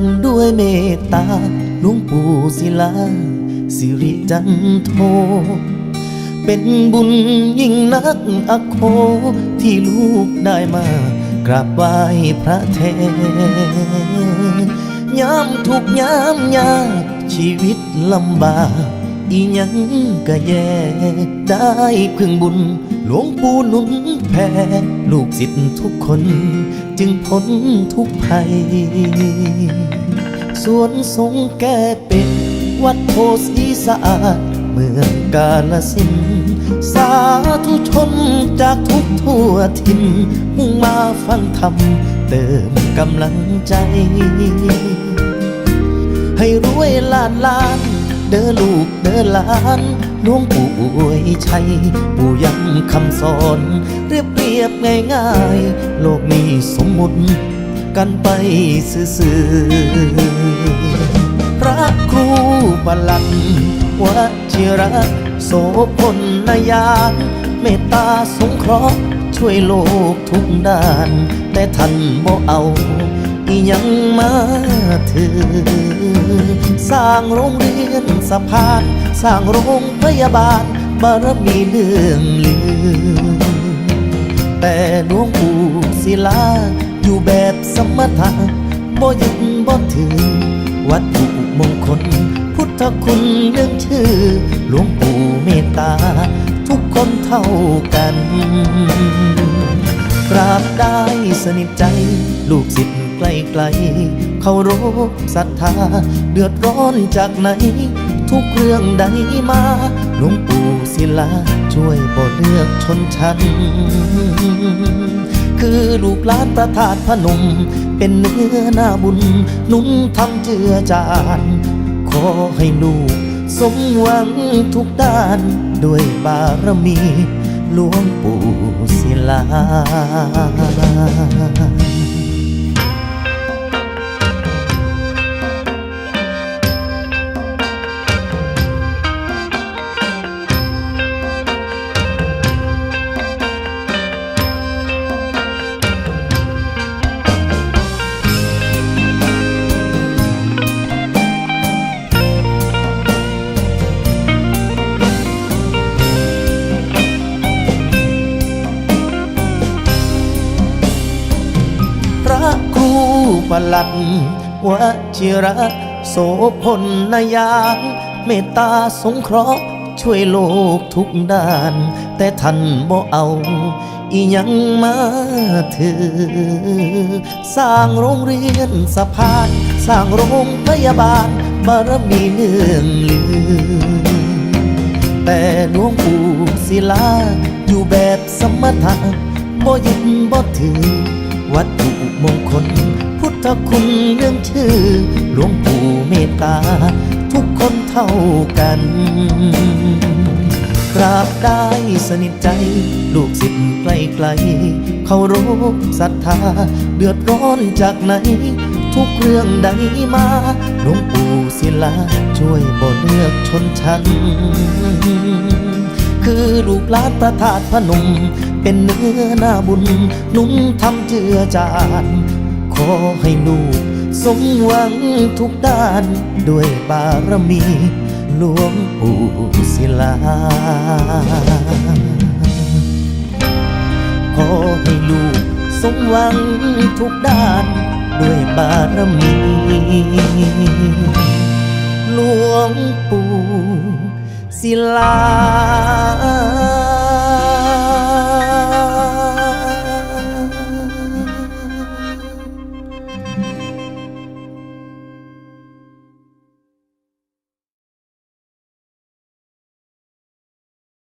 งด้วยเมตตาหลวงปู่ศิลา สิริจันโท เป็นบุญยิ่งนักอโคที่ลูกได้มากราบไหว้พระแทนยามทุกยามยากชีวิตลำบาก อีหยังก็แย่ได้พึ่งบุญ หลวงปู่หนุนแผ่ลูกศิษย์ทุกคน จึงพ้นทุกภัยส่วนทรงแก่เป็น วัดโพสีสะอาด เมืองกาลสิน สาธุชนจากทุกทั่วถิ่นมุ่งมาฟังธรรม เติมกำลังใจ ให้รวยล้านล้าน เด้อลูกเด้อหลาน หลวงปู่อวยชัย ปู่ย้ำคำสอน เรียบเรียบง่ายง่ายโลกนี้สมมุติกันไปซื่อๆพระครูบาลังวชิระโสพลนายานเมตตาสงเคราะห์ช่วยโลกทุกด้าน แต่ท่านบ่เอา อียังมาถือ สร้างโรงเรียนสะพาน สร้างโรงพยาบาล บารมีเรื่องลือ แต่หลวงปู่ศิลา อยู่แบบสมถะบ่ยึดบ่ถือ วัตถุมงคล พุทธคุณเรื่องชื่อ หลวงปู่เมตตา ทุกคนเท่ากันกราบได้สนิทใจ ลูกศิษย์ ไกลๆเคารพศรัทธา เดือดร้อนจากไหน ทุกเรื่องใดมาหลวงปู่ศิลา ช่วยบ่เลือกชนชั้น คือลูกหลานประทาดพนม เป็นเนื้อหน้าบุญ นุ่นทำเจือจาน ขอให้ลูกสมหวังทุกด้าน ด้วยบารมีหลวงปู่ศิลา ประหลัดวชิระโสพลนายางเมตตาสงเคราะห์ช่วยโลกทุกด้าน แต่ท่านบ่เอา อีหยังมาถือ สร้างโรงเรียนสะพาน สร้างโรงพยาบาล บารมีเนื่องลือ แต่หลวงปู่ศิลา อยู่แบบสมถะบ่ยึดบ่ถือ วัตถุมงคล พุทธคุณเรื่องชื่อ หลวงปู่เมตตา ทุกคนเท่ากันกราบได้สนิทใจ ลูกศิษย์ไกลๆเคารพศรัทธา เดือดร้อนจากไหน ทุกเรื่องใดมาหลวงปู่ศิลา ช่วยบ่เลือกชนชั้น คือลูกหลานประทาดพนม เป็นเนื้อหน้าบุญ นุ่มทำเจือจาน ขอให้ลูกสมหวังทุกด้าน ด้วยบารมีหลวงปู่ศิลา ขอให้ลูกสมหวังทุกด้าน ด้วยบารมีหลวงปู่ ศิลา